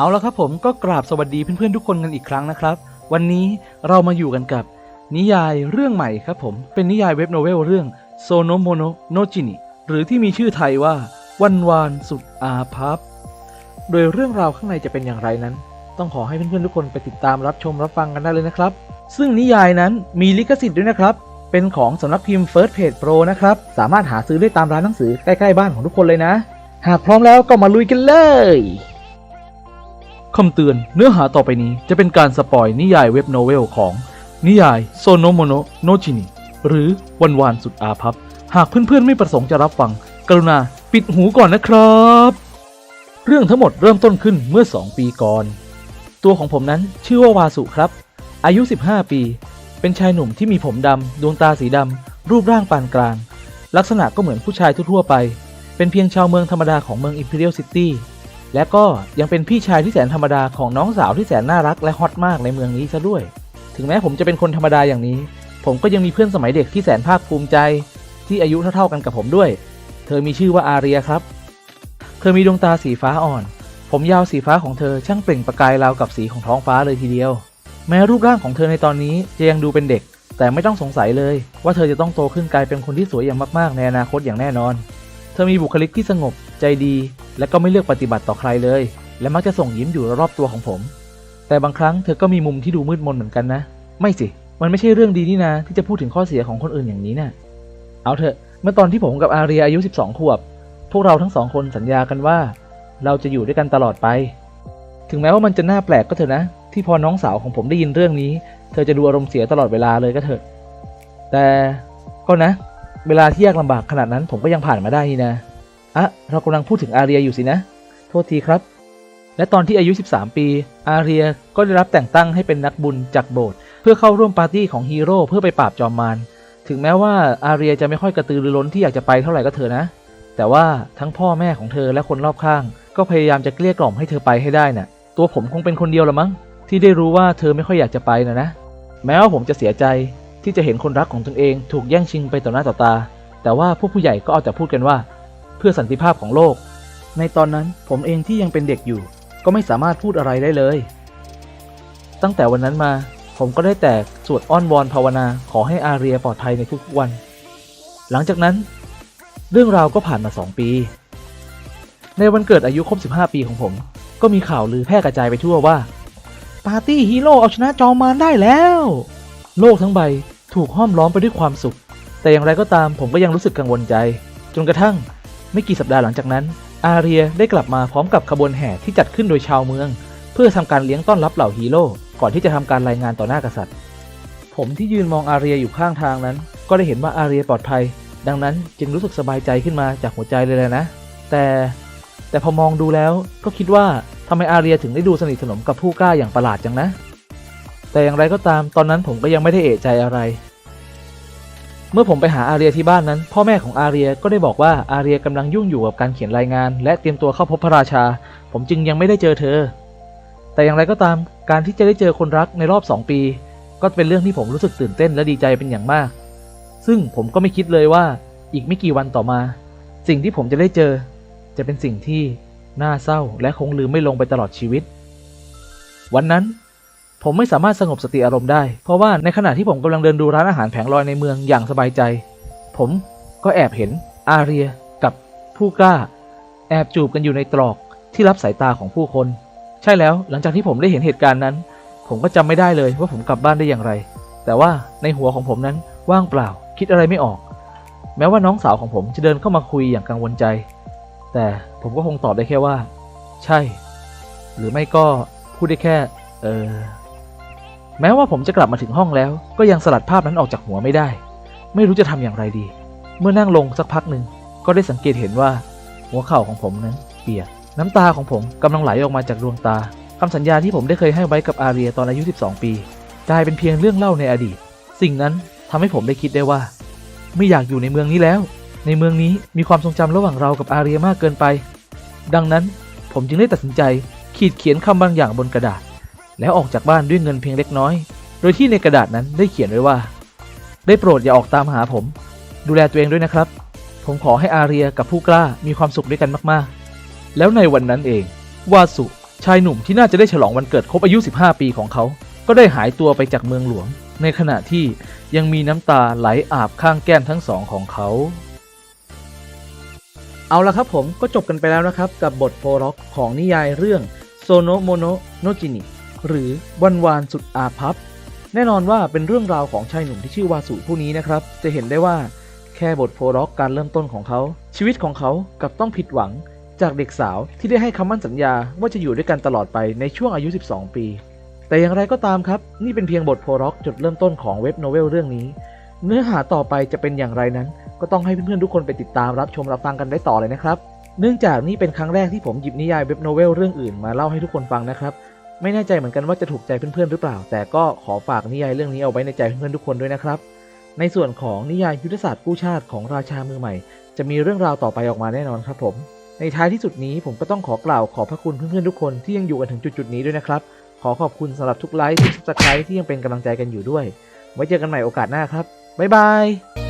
เอาละครับผมก็กราบสวัสดีเพื่อนๆทุกคนกันอีกครั้งนะครับ วันนี้เรามาอยู่กันกับ นิยายเรื่องใหม่ครับผมเป็นนิยายเว็บโนเวลเรื่องโซโนโมโนโนจินิหรือที่มีชื่อไทยว่าวันวานสุดอาภัพโดยเรื่องราวข้างในจะเป็นอย่างไรนั้น ต้องขอให้เพื่อนๆทุกคนไปติดตามรับชมรับฟังกันได้เลยนะครับ ซึ่งนิยายนั้นมีลิขสิทธิ์ด้วยนะครับ เป็นของสำนักพิมพ์ First Page Pro นะครับสามารถหาซื้อได้ตามร้านหนังสือใกล้ๆบ้านของทุกคนเลยนะ หากพร้อมแล้วก็มาลุยกันเลย คำเตือน เนื้อหาต่อไปนี้จะเป็นการสปอยนิยายเว็บโนเวลของ นิยายโซโนโมโนโนจินิหรือวันวานสุดอาภัพหากเพื่อนๆไม่ประสงค์จะรับฟัง กรุณาปิดหูก่อนนะครับ เรื่องทั้งหมดเริ่มต้นขึ้นเมื่อ 2 ปีก่อน ตัวของผมนั้นชื่อว่าวาสุครับ อายุ 15 ปี เป็นชายหนุ่มที่มีผมดำดวงตาสีดำรูปร่างปานกลาง ลักษณะก็เหมือนผู้ชายทั่วๆไป เป็นเพียงชาวเมืองธรรมดาของเมือง Imperial City และก็ยังเป็นพี่ชายที่แสนธรรมดาของน้องสาวที่แสนน่ารักและฮอตมากในเมืองนี้ซะด้วย ถึงแม้ผมจะเป็นคนธรรมดาอย่างนี้ ผมก็ยังมีเพื่อนสมัยเด็กที่แสนภาคภูมิใจ ที่อายุเท่าๆกันกับผมด้วย เธอมีชื่อว่าอาเรียครับ เธอมีดวงตาสีฟ้าอ่อน ผมยาวสีฟ้าของเธอช่างเปล่งประกายราวกับสีของท้องฟ้าเลยทีเดียว แม้รูปร่างของเธอในตอนนี้จะยังดูเป็นเด็ก แต่ไม่ต้องสงสัยเลย ว่าเธอจะต้องโตขึ้นกลายเป็นคนที่สวยอย่างมากๆในอนาคตอย่างแน่นอน ธอมีบุคลิกที่สงบ ใจดี และก็ไม่เลือกปฏิบัติต่อใครเลย และมักจะส่งยิ้มอยู่รอบตัวของผม แต่บางครั้งเธอก็มีมุมที่ดูมืดมนเหมือนกันนะ ไม่สิ มันไม่ใช่เรื่องดีนี่นะที่จะพูดถึงข้อเสียของคนอื่นอย่างนี้นะ่ะ เอาเถอะ เมื่อตอนที่ผมกับอาเรียอายุ 12 ขวบ พวกเราทั้งสองคนสัญญากันว่า เราจะอยู่ด้วยกันตลอดไป ถึงแม้ว่ามันจะน่าแปลกก็เถอะนะ ที่พอน้องสาวของผมได้ยินเรื่องนี้ เธอจะดูอารมณ์เสียตลอดเวลาเลยก็เถอะ แต่ก็นะ เวลาที่ยากลำบากขนาดนั้นผมก็ยังผ่านมาได้นี่นะอะเรากำลังพูดถึงอาเรียอยู่สินะ โทษทีครับ และตอนที่อายุ 13 ปี อาเรียก็ได้รับแต่งตั้งให้เป็นนักบุญจากโบสถ์เพื่อเข้าร่วมปาร์ตี้ของฮีโร่เพื่อไปปราบจอมมารถึงแม้ว่าอาเรียจะไม่ค่อยกระตือรือร้นที่อยากจะไปเท่าไหร่ก็เถอะนะ แต่ว่าทั้งพ่อแม่ของเธอและคนรอบข้าง ก็พยายามจะเกลี้ยกล่อมให้เธอไปให้ได้น่ะ ตัวผมคงเป็นคนเดียวละมั้งที่ได้รู้ว่าเธอไม่ค่อยอยากจะไปนะนะ แม้ว่าผมจะเสียใจ ที่จะเห็นคนรักของตนเองถูกแย่งชิงไปต่อหน้าต่อตา แต่ว่าพวกผู้ใหญ่ก็เอาแต่พูดกันว่า เพื่อสันติภาพของโลก ในตอนนั้นผมเองที่ยังเป็นเด็กอยู่ ก็ไม่สามารถพูดอะไรได้เลย ตั้งแต่วันนั้นมาผมก็ได้แต่สวดอ้อนวอนภาวนาขอให้อาเรียปลอดภัยในทุกๆวัน หลังจากนั้น เรื่องราวก็ผ่านมา 2 ปี ในวันเกิดอายุครบ 15 ปีของผม ก็มีข่าวลือแพร่กระจายไปทั่วว่า ปาร์ตี้ฮีโร่เอาชนะจอมมารได้แล้ว โลกทั้งใบถูกห้อมล้อมไปด้วยความสุข แต่อย่างไรก็ตามผมก็ยังรู้สึกกังวลใจ จนกระทั่งไม่กี่สัปดาห์หลังจากนั้น อาเรียได้กลับมาพร้อมกับขบวนแห่ที่จัดขึ้นโดยชาวเมือง เพื่อทำการเลี้ยงต้อนรับเหล่าฮีโร่ก่อนที่จะทำการรายงานต่อหน้ากษัตริย์ ผมที่ยืนมองอาเรียอยู่ข้างทางนั้น ก็ได้เห็นว่าอาเรียปลอดภัย ดังนั้นจึงรู้สึกสบายใจขึ้นมาจากหัวใจเลยแหละนะ แต่แต่พอมองดูแล้วก็คิดว่าทำไมอาเรียถึงได้ดูสนิทสนมกับผู้กล้าอย่างประหลาดจังนะ แต่อย่างไรก็ตามตอนนั้นผมก็ยังไม่ได้เอะใจอะไร เมื่อผมไปหาอาเรียที่บ้านนั้น พ่อแม่ของอาเรียก็ได้บอกว่าอาเรียกำลังยุ่งอยู่กับการเขียนรายงาน และเตรียมตัวเข้าพบพระราชา ผมจึงยังไม่ได้เจอเธอ แต่อย่างไรก็ตาม การที่จะได้เจอคนรักในรอบ 2 ปี ก็เป็นเรื่องที่ผมรู้สึกตื่นเต้นและดีใจเป็นอย่างมาก ซึ่งผมก็ไม่คิดเลยว่าอีกไม่กี่วันต่อมา สิ่งที่ผมจะได้เจอ จะเป็นสิ่งที่น่าเศร้าและคงลืมไม่ลงไปตลอดชีวิต วันนั้น ผมไม่สามารถสงบสติอารมณ์ได้ เพราะว่าในขณะที่ผมกำลังเดินดูร้านอาหารแผงลอยในเมืองอย่างสบายใจ ผมก็แอบเห็นอาเรียกับผู้กล้า แอบจูบกันอยู่ในตรอกที่รับสายตาของผู้คน ใช่แล้วหลังจากที่ผมได้เห็นเหตุการณ์นั้น ผมก็จำไม่ได้เลยว่าผมกลับบ้านได้อย่างไร แต่ว่าในหัวของผมนั้นว่างเปล่า คิดอะไรไม่ออก แม้ว่าน้องสาวของผมจะเดินเข้ามาคุยอย่างกังวลใจ แต่ผมก็คงตอบได้แค่ว่า ใช่ หรือไม่ก็พูดได้แค่ เออ แม้ว่าผมจะกลับมาถึงห้องแล้ว ก็ยังสลัดภาพนั้นออกจากหัวไม่ได้ ไม่รู้จะทำอย่างไรดี เมื่อนั่งลงสักพักหนึ่งก็ได้สังเกตเห็นว่า หัวเข่าของผมนั้น เปียกน้ำตาของผมกำลังไหลออกมาจากดวงตาคำสัญญาที่ผมได้เคยให้ไว้กับอาเรียตอนอายุ 12 ปีกลายเป็นเพียงเรื่องเล่าในอดีต สิ่งนั้นทำให้ผมได้คิดได้ว่า ไม่อยากอยู่ในเมืองนี้แล้ว ในเมืองนี้มีความทรงจำระหว่างเรากับอาเรียมากเกินไป ดังนั้นผมจึงได้ตัดสินใจขีดเขียนคำบางอย่างบนกระดาษ แล้วออกจากบ้านด้วยเงินเพียงเล็กน้อย โดยที่ในกระดาษนั้นได้เขียนไว้ว่า ได้โปรดอย่าออกตามหาผม ดูแลตัวเองด้วยนะครับ ผมขอให้อาเรียกับผู้กล้ามีความสุขด้วยกันมากๆ แล้วในวันนั้นเอง วาสุชายหนุ่มที่น่าจะได้ฉลองวันเกิดครบอายุ 15 ปีของเขา ก็ได้หายตัวไปจากเมืองหลวง ในขณะที่ยังมีน้ำตาไหลอาบข้างแก้มทั้งสองของเขา เอาละครับผมก็จบกันไปแล้วนะครับกับบทโปรล็อกของนิยายเรื่องโซโนโมโนโนจินิ หรือวันวานสุดอาภัพแน่นอนว่าเป็นเรื่องราวของชายหนุ่มที่ชื่อวาสุผู้นี้นะครับ จะเห็นได้ว่าแค่บทโปรล็อกการเริ่มต้นของเขา ชีวิตของเขากับต้องผิดหวังจากเด็กสาวที่ได้ให้คำมั่นสัญญาว่าจะอยู่ด้วยกันตลอดไปในช่วงอายุ 12 ปี แต่อย่างไรก็ตามครับ นี่เป็นเพียงบทโปรล็อกจุดเริ่มต้นของเว็บโนเวลเรื่องนี้ เนื้อหาต่อไปจะเป็นอย่างไรนั้น ก็ต้องให้เพื่อนๆทุกคนไปติดตามรับชมรับฟังกันได้ต่อเลยนะครับ เนื่องจากนี่เป็นครั้งแรกที่ผมหยิบนิยายเว็บโนเวลเรื่องอื่นมาเล่าให้ทุกคนฟังนะครับ ไม่แน่ใจเหมือนกันว่าจะถูกใจเพื่อนๆหรือเปล่า แต่ก็ขอฝากนิยายเรื่องนี้เอาไว้ในใจเพื่อนๆทุกคนด้วยนะครับ ในส่วนของนิยายยุทธศาสตร์กู้ชาติของราชามือใหม่ จะมีเรื่องราวต่อไปออกมาแน่นอนครับผม ในท้ายที่สุดนี้ผมก็ต้องขอกล่าวขอบพระคุณเพื่อนๆทุกคนที่ยังอยู่กันถึงจุดๆนี้ด้วยนะครับ ขอขอบคุณสำหรับทุกไลค์ทุกซับสไครต์ที่ยังเป็นกำลังใจกันอยู่ด้วย ไว้เจอกันใหม่โอกาสหน้าครับบ๊ายบาย